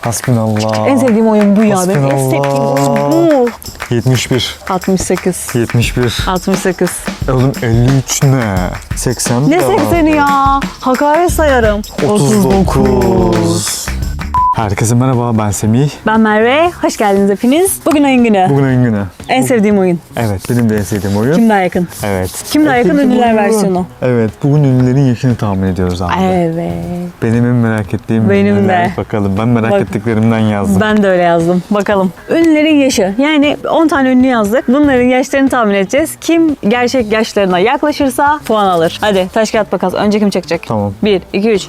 Hasbinallah. En sevdiğim oyun bu ya. Benim en sevdiğim oyun bu. 71. 68. 71. 68. E oğlum 53 ne? 80 Ne de var. 80'i ya? Hakaret sayarım. 39. Herkese merhaba ben Semih. Ben Merve. Hoş geldiniz hepiniz. Bugün oyun günü. Bugün oyun günü. En sevdiğim oyun. Evet benim de en sevdiğim oyun. Kim daha yakın? Evet. Kim daha yakın ünlüler versiyonu. Evet bugün ünlülerin yaşını tahmin ediyoruz abi. Evet. Benim en merak ettiğim Benim ünlüler. de. Bakalım ben merak Bak- ettiklerimden yazdım. Ben de öyle yazdım. Bakalım. Ünlülerin yaşı. Yani 10 tane ünlü yazdık. Bunların yaşlarını tahmin edeceğiz. Kim gerçek yaşlarına yaklaşırsa puan alır. Hadi taş kağıt makas. Önce kim çekecek? Tamam. 1, 2, 3.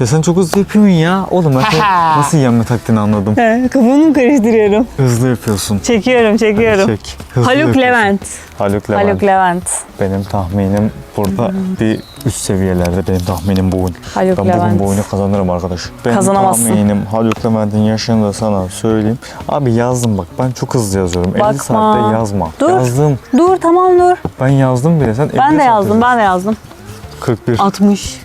Ya sen çok hızlı yapıyorsun ya. Oğlum ben senin nasıl yenme taktiğini anladım. Kafamı mı karıştırıyorum? Hızlı yapıyorsun. Çekiyorum, çekiyorum. Çek. Hızlı Haluk yapıyorsun. Levent. Haluk Levent. Haluk Levent. Benim tahminim burada bir üst seviyelerde benim tahminim bu oyun. Haluk ben Levent. bugün bu oyunu kazanırım arkadaş. Benim Kazanamazsın. tahminim Haluk Levent'in yaşını da sana söyleyeyim. Abi yazdım bak ben çok hızlı yazıyorum. 50 Bakma. saatte yazma. Dur. Yazdım. Dur tamam dur. Ben yazdım bile sen 50 Ben de saat yazdım, ben de yazdım. 41. 60.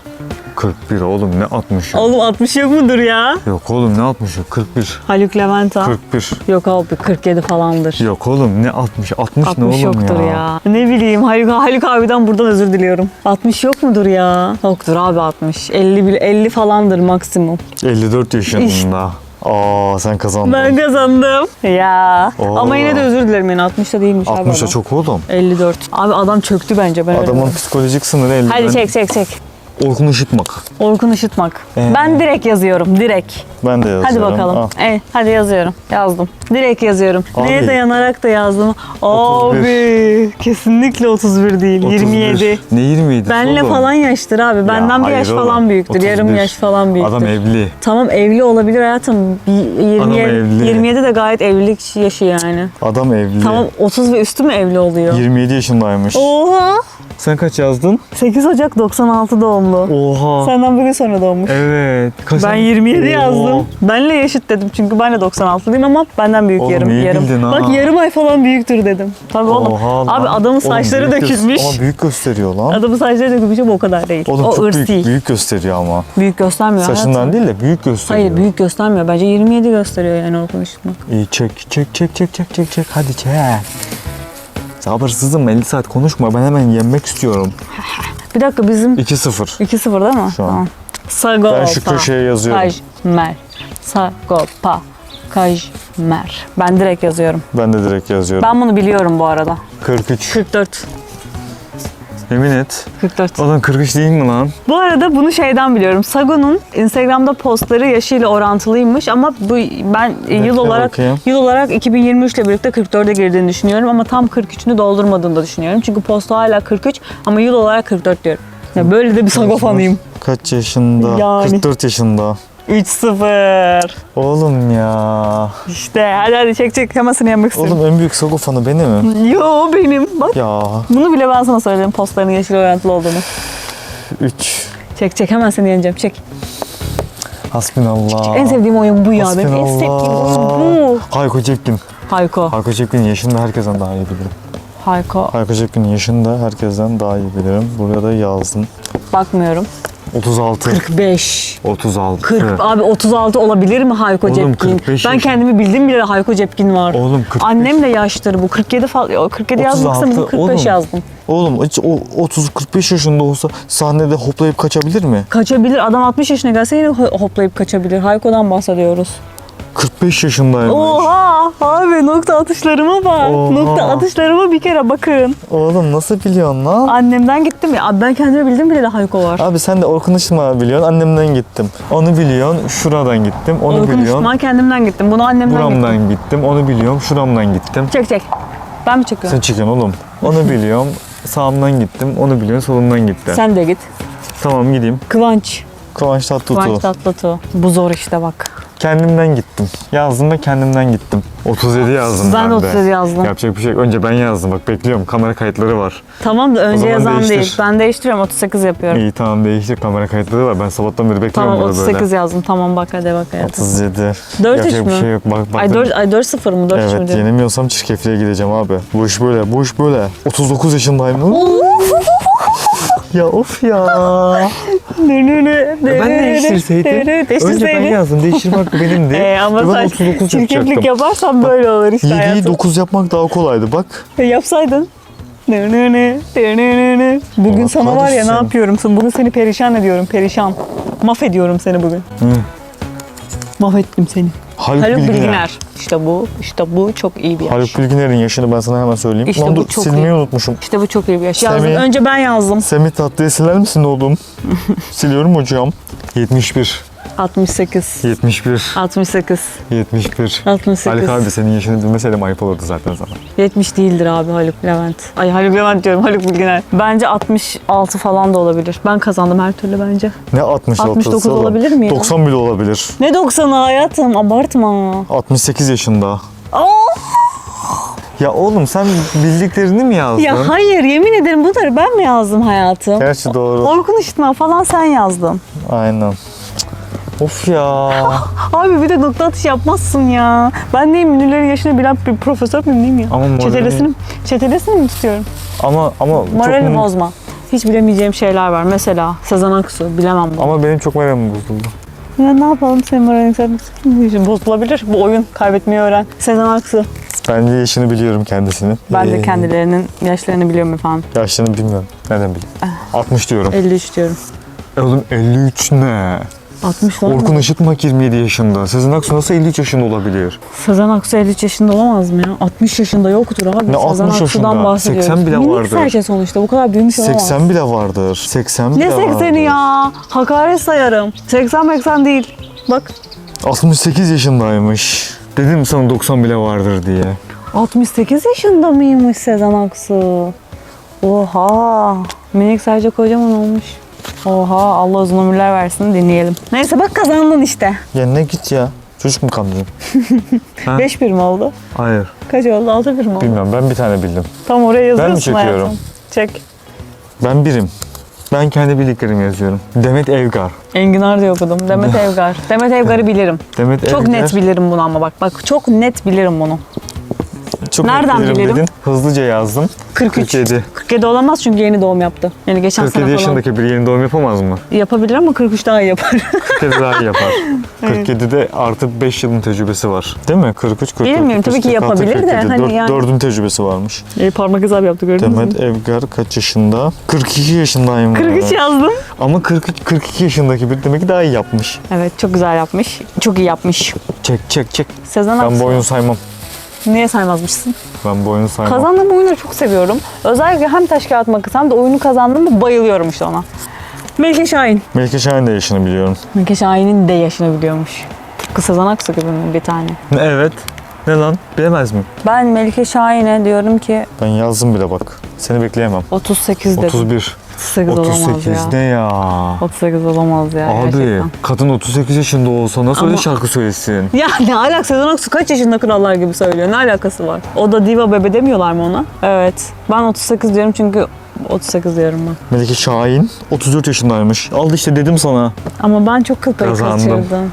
41 oğlum ne 60 ya? Oğlum 60 yok mudur ya? Yok oğlum ne 60'ı? 41. Haluk Levent ha. 41. Yok abi 47 falandır. Yok oğlum ne 60? 60, ne 60 oğlum yoktur ya? ya. Ne bileyim Haluk, Haluk abiden buradan özür diliyorum. 60 yok mudur ya? Yoktur abi 60. 50 bile 50 falandır maksimum. 54 yaşında. Aa sen kazandın. Ben kazandım. Ya. Oo. Ama yine de özür dilerim yani 60 da değilmiş abi 60 da adam. çok oğlum. 54. Abi adam çöktü bence ben öyle Adamın diyorum. psikolojik sınırı 50. Hadi Ben- çek çek çek. Orkun Işıtmak. Orkun Işıtmak. Ee? Ben direkt yazıyorum direkt. Ben de yazıyorum. Hadi bakalım. Ah. Evet, hadi yazıyorum. Yazdım. Direkt yazıyorum. Abi. Neye dayanarak da yazdım? 31. Abi kesinlikle 31 değil. 31. 27. Ne 27? Benle oğlum? falan yaştır abi. Benden bir hayır yaş oğlum. falan büyüktür. Yarım 31. yaş falan büyüktür. Adam evli. Tamam evli olabilir hayatım. Bir- 27, evli. 27 de gayet evlilik yaşı yani. Adam evli. Tamam 30 ve üstü mü evli oluyor? 27 yaşındaymış. Oha! Sen kaç yazdın? 8 Ocak 96 doğumlu. Oha. Senden bir gün sonra doğmuş. Evet. Kaç Ben 27 Oha. yazdım. Benle yaşıt dedim çünkü ben de 96'lıyım ama benden büyük Oğlum yarım. iyi yarım. bildin ha. Bak yarım ay falan büyüktür dedim. Tabii oğlum. Oha lan. Abi adamın Oğlum saçları gö- dökülmüş. Ama büyük gösteriyor lan. Adamın saçları dökülmüş ama o kadar değil. Oğlum o çok ırsi. büyük, büyük gösteriyor ama. Büyük göstermiyor Saçından hayatım. değil de büyük gösteriyor. Hayır büyük göstermiyor. Bence 27 gösteriyor yani o konuşmak. İyi çek çek çek çek çek çek çek hadi çek. Sabırsızım 50 saat konuşma ben hemen yenmek istiyorum. Bir dakika bizim 2-0. 2-0 değil mi? Şu an. Tamam. Sagopa. Ben şu köşeye yazıyorum. Kajmer. Sagopa. Kajmer. Ben direkt yazıyorum. Ben de direkt yazıyorum. Ben bunu biliyorum bu arada. 43. 44. Yemin et. 44. Oğlum 43 değil mi lan? Bu arada bunu şeyden biliyorum. Sago'nun Instagram'da postları yaşıyla orantılıymış ama bu ben yıl olarak bakayım. yıl olarak 2023 ile birlikte 44'e girdiğini düşünüyorum ama tam 43'ünü doldurmadığını da düşünüyorum. Çünkü postu hala 43 ama yıl olarak 44 diyorum. Ya böyle de bir Sago fanıyım. Kaç yaşında? Yani. 44 yaşında. 3-0. Oğlum ya. İşte hadi hadi çek çek hemen seni yenmek istiyorum. Oğlum en büyük Sago fanı benim. Yo benim. Bak Ya. bunu bile ben sana söyledim postlarının yeşil orantılı olduğunu. 3. Çek çek hemen seni yeneceğim çek. Hasbinallah. En sevdiğim oyun bu ya. Benim en sevdiğim oyun bu. Hayko Cepkin. Hayko. Hayko Cepkin'in yaşını herkesten daha iyi bilirim. Hayko. Hayko Cepkin'in yaşını da herkesten daha iyi bilirim. Buraya da yazdım. Bakmıyorum. 36. 45. 36. 40. Abi 36 olabilir mi Hayko Oğlum, Cepkin? 45 ben yaş- kendimi bildim bile Hayko Cepkin var. Oğlum 45. Annem de yaştır bu. 47 falan. 47 yazmışsam 36, bu 45 oğlum. yazdım. Oğlum hiç o 30-45 yaşında olsa sahnede hoplayıp kaçabilir mi? Kaçabilir. Adam 60 yaşına gelse yine ho- hoplayıp kaçabilir. Hayko'dan bahsediyoruz. 45 yaşındaymış. Oha! Abi nokta atışlarıma bak. Oha. Nokta atışlarıma bir kere bakın. Oğlum nasıl biliyorsun lan? Annemden gittim ya. Abi ben kendime bildim bile de Hayko var. Abi sen de Orkun Işıtma biliyorsun. Annemden gittim. Onu biliyorsun. Şuradan gittim. Onu Orkun biliyorsun. Işıtmak'a kendimden gittim. Bunu annemden gittim. Buramdan gittim. Onu biliyorum. Şuramdan gittim. Çek çek. Ben mi çekiyorum? Sen çıkıyorsun oğlum. Onu biliyorum. Sağımdan gittim. Onu biliyorsun. Solumdan gittim. Sen de git. Tamam gideyim. Kıvanç. Kıvanç Tatlıtuğ. Kıvanç Tatlıtuğ. Bu zor işte bak. Kendimden gittim. Yazdım ve kendimden gittim. 37 yazdım ben, Ben de 37 yazdım. Yapacak bir şey yok. Önce ben yazdım. Bak bekliyorum. Kamera kayıtları var. Tamam da önce yazan değiştir. değil. Ben değiştiriyorum 38 yapıyorum. İyi tamam değiştir. Kamera kayıtları var. Ben sabahtan beri bekliyorum Tamam burada 38 böyle. yazdım. Tamam bak hadi bak hayatım. 37. 4 Yapacak bir mü? şey yok. Bak, bak Ay 4 ay 4 0 mı? 4 3 mü Evet yenemiyorsam çirkefliğe gideceğim abi. Bu iş böyle, bu iş böyle. 39 yaşındayım. Ya of ya. Ne ne ne. ben değiştirseydim. Önce ben yazdım. Değiştirme hakkı benimdi. Ee, ama ben sen 39 çirkeflik yaparsan böyle olur işte 7'yi hayatım. 9 yapmak daha kolaydı bak. E, Yapsaydın. Bugün Allah sana var ya ne yapıyorum? Bugün seni perişan ediyorum, perişan. Mahvediyorum seni bugün. Mahvettim seni. Haluk, Haluk Bilginer. Bilginer. İşte bu, işte bu çok iyi bir yaş. Haluk Bilginer'in yaşını ben sana hemen söyleyeyim. İşte Lan bu dur çok silmeyi iyi. unutmuşum. İşte bu çok iyi bir yaş. Yazdım. Semih. Önce ben yazdım. Semih Tatlı'yı siler misin oğlum? Siliyorum hocam. 71. 68. 71. 68. 71. 68. Haluk abi senin yaşını bilmeseydim ayıp olurdu zaten sana. 70 değildir abi Haluk Levent. Ay Haluk Levent diyorum Haluk Bilginer. Bence 66 falan da olabilir. Ben kazandım her türlü bence. Ne 66'sı 69 oğlum? olabilir mi ya? 90 bile olabilir. Ne 90'ı hayatım abartma. 68 yaşında. Aa! Ya oğlum sen bildiklerini mi yazdın? Ya hayır yemin ederim bunları ben mi yazdım hayatım? Gerçi doğru. Orkun Işıtma falan sen yazdın. Aynen. Of ya. Abi bir de nokta atış yapmazsın ya. Ben neyim ünlülerin yaşını bilen bir profesör müyüm neyim ya? Ama morali- Çetelesini, çetelesini mi tutuyorum? ama ama Moralini çok bozma. Hiç bilemeyeceğim şeyler var. Mesela Sezen Aksu bilemem bunu. ama benim çok moralim bozuldu. Ya ne yapalım senin moralini yükseltmek Bozulabilir. Bu oyun kaybetmeyi öğren. Sezen Aksu. Bence yaşını biliyorum kendisini. Ben de Ee, kendilerinin yaşlarını biliyorum efendim. Yaşlarını bilmiyorum. Nereden bileyim? Ah. 60 diyorum. 53 diyorum. E oğlum 53 ne? 60 falan Orkun mı? Işıtmak 27 yaşında. Sezen Aksu nasıl 53 yaşında olabilir? Sezen Aksu 53 yaşında olamaz mı ya? 60 yaşında yoktur abi. Ne Sezen 60 Aksu'dan yaşında? bahsediyoruz. 80 bile Minik vardır. serçe sonuçta bu kadar büyümüş olamaz. 80 bile vardır. 80 bile Ne vardır. 80'i ya? Hakaret sayarım. 80 80 değil. Bak 68 yaşındaymış. Dedim sana 90 bile vardır diye. 68 yaşında mıymış Sezen Aksu? Oha. Minik serçe kocaman olmuş. Oha Allah uzun ömürler versin dinleyelim. Neyse bak kazandın işte. Ya ne git ya. Çocuk mu kandırayım? Ha? 5 bir mi oldu? Hayır. Kaç oldu? 6 bir mi oldu? Bilmiyorum ben bir tane bildim. Tam oraya yazıyorsun çekiyorum? hayatım. Çek. Ben birim. Ben kendi bildiklerimi yazıyorum. Demet Evgar. Enginar diye okudum. Demet Evgar. Demet Evgar'ı bilirim. Demet Çok Evgar. net bilirim bunu ama bak. Bak çok net bilirim bunu. Çok Nereden net bilirim? Dedin. Hızlıca yazdım. 43. 47. 47 olamaz çünkü yeni doğum yaptı. Yani geçen 47 sene falan yaşındaki biri yeni doğum yapamaz mı? yapabilir ama 43 daha iyi yapar. 47 daha iyi yapar. 47'de artı 5 yılın tecrübesi var. Değil mi? 43, 44, Bilmiyorum, tabii ki 46, yapabilir de 47. hani yani- Dördün tecrübesi varmış. İyi parmak hesabı yaptı gördünüz mü? Demet Evgar kaç yaşında? 42 yaşındayım. 43 yazdım. Ama 43, 42 yaşındaki biri demek ki daha iyi yapmış. Evet çok güzel yapmış. Çok iyi yapmış. Çek çek çek. Sezen Ben Aksu. bu oyunu saymam. Niye saymazmışsın? Ben bu oyunu saymam. Kazandığım oyunları çok seviyorum. Özellikle hem taş kağıt makas hem de oyunu kazandığımda bayılıyorum işte ona. Melike Şahin. Melike Şahin de yaşını biliyorum. Melike Şahin'in de yaşını biliyormuş. Tıpkı Sezen Aksu gibi mi bir tane? Evet. Ne lan? Bilemez mi? Ben Melike Şahin'e diyorum ki Ben yazdım bile bak. Seni bekleyemem. 38 dedim. 31. 38 olamaz 38 ya. ne ya? 38 olamaz ya Abi gerçekten. kadın 38 yaşında olsa nasıl öyle Ama- şarkı söylesin? Ya ne alakası Sezen Aksu kaç yaşında krallar gibi söylüyor. Ne alakası var? O da diva bebe demiyorlar mı ona? Evet. Ben 38 diyorum çünkü 38 diyorum ben. Melike Şahin 34 yaşındaymış. Aldı işte dedim sana. Ama ben çok kıl payı Kazandım. kaçırdım.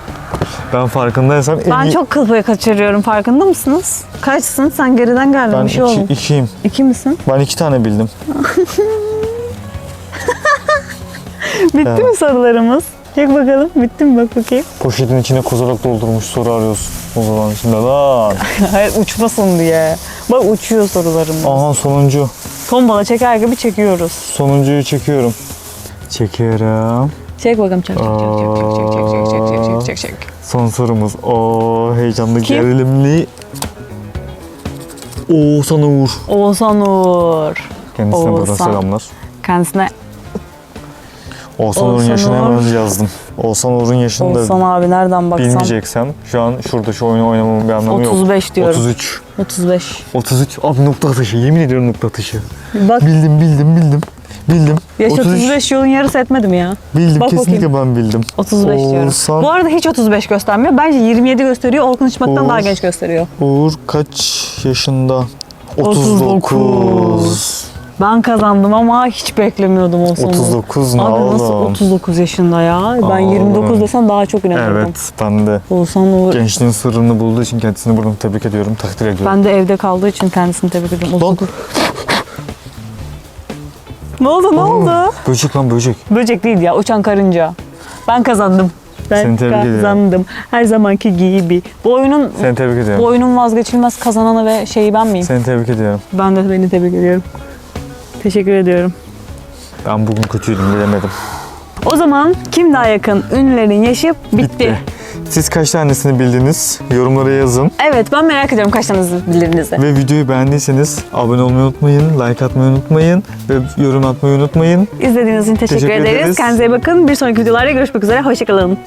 Ben farkındaysam en Ben iyi... çok kıl payı kaçırıyorum. Farkında mısınız? Kaçsın? Sen geriden geldin. Ben bir şey iki, oldu. ikiyim. İki misin? Ben iki tane bildim. Bitti mi sorularımız? Çek bakalım. Bitti mi? Bak bakayım. Poşetin içine kozalak doldurmuş soru arıyorsun. O zaman şimdi lan. Hayır uçmasın diye. Bak uçuyor sorularımız. Aha sonuncu. Tombala çeker gibi çekiyoruz. Sonuncuyu çekiyorum. Çekiyorum. Çek bakalım. Çek çek çek çek çek çek çek çek çek çek çek çek. Son sorumuz. O heyecanlı, Kim? gerilimli. Oğuzhan Uğur. Oğuzhan Uğur. Kendisine buradan Oğuzhan. selamlar. Kendisine Oğuzhan Uğur'un yaşını hemen Uğur. yazdım. Oğuzhan Uğur'un yaşını da Oğuzhan abi nereden baksam bilmeyeceksem şu an şurada şu oyunu oynamamın bir anlamı yok. 35 diyorum. 33. 35. 33. Abi nokta atışı. Yemin ediyorum nokta atışı. Bak Bildim bildim bildim. Bildim. yaş 35 yolun yarısı etmedi mi ya? Bildim Bak kesinlikle ben bildim. 35 diyorum. Oğuzhan Bu arada hiç 35 göstermiyor. Bence 27 gösteriyor. Orkun Işıtmak'tan Oğuz. daha genç gösteriyor. Uğur kaç yaşında? 39. 39. Ben kazandım ama hiç beklemiyordum Oğuzhan Uğur. 39 ne Abi nasıl oğlum? 39 yaşında ya? Ben Oğlum. 29 desem daha çok inanırdım. Evet ben de. Oğuzhan Uğur. Gençliğin sırrını bulduğu için kendisini buradan tebrik ediyorum, takdir ediyorum. Ben de evde kaldığı için kendisini tebrik ediyorum. Lan. 39. Ne oldu ne oldu? Böcek lan böcek. Böcek değil ya uçan karınca. Ben kazandım. Ben Seni tebrik ediyorum. kazandım. Her zamanki gibi. Bu oyunun Seni tebrik ediyorum. bu oyunun vazgeçilmez kazananı ve şeyi ben miyim? Seni tebrik ediyorum. Ben de beni tebrik ediyorum. Teşekkür ediyorum. Ben bugün kötüydüm bilemedim. O zaman kim daha yakın? Ünlülerin yaşı bitti. Siz kaç tanesini bildiniz? Yorumlara yazın. Evet ben merak ediyorum kaç taneniz bilirinizi. Ve videoyu beğendiyseniz abone olmayı unutmayın, like atmayı unutmayın ve yorum atmayı unutmayın. İzlediğiniz için teşekkür, Teşekkür ederiz. ederiz. Kendinize iyi bakın. Bir sonraki videolarda görüşmek üzere. Hoşçakalın.